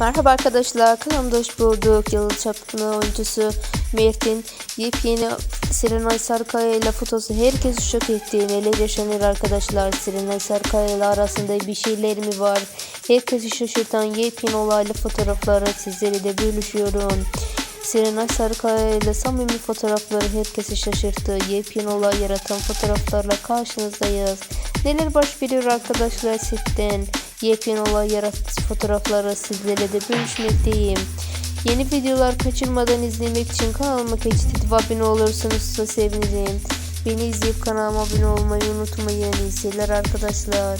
Merhaba arkadaşlar kanalımda hoş bulduk. Yalı Çapkını oyuncusu Mert'in yepyeni Serenay Sarkaya ile fotosu herkesi şok etti. Neler yaşanır arkadaşlar? Serenay Sarkaya ile arasında bir şeyler mi var? Herkesi şaşırtan yepyeni olaylı fotoğrafları sizlere de bölüşüyorum. Serenay Sarıkaya ile samimi fotoğrafları herkesi şaşırttı. Yepyeni olay yaratan fotoğraflarla karşınızdayız. Neler baş veriyor arkadaşlar setten? Yepyeni olay yarattığı fotoğrafları sizlere de bölüşmekteyim. Yeni videolar kaçırmadan izlemek için kanalıma geçip abone olursanız da sevinirim. Beni izleyip kanalıma abone olmayı unutmayın. İyi seyirler arkadaşlar.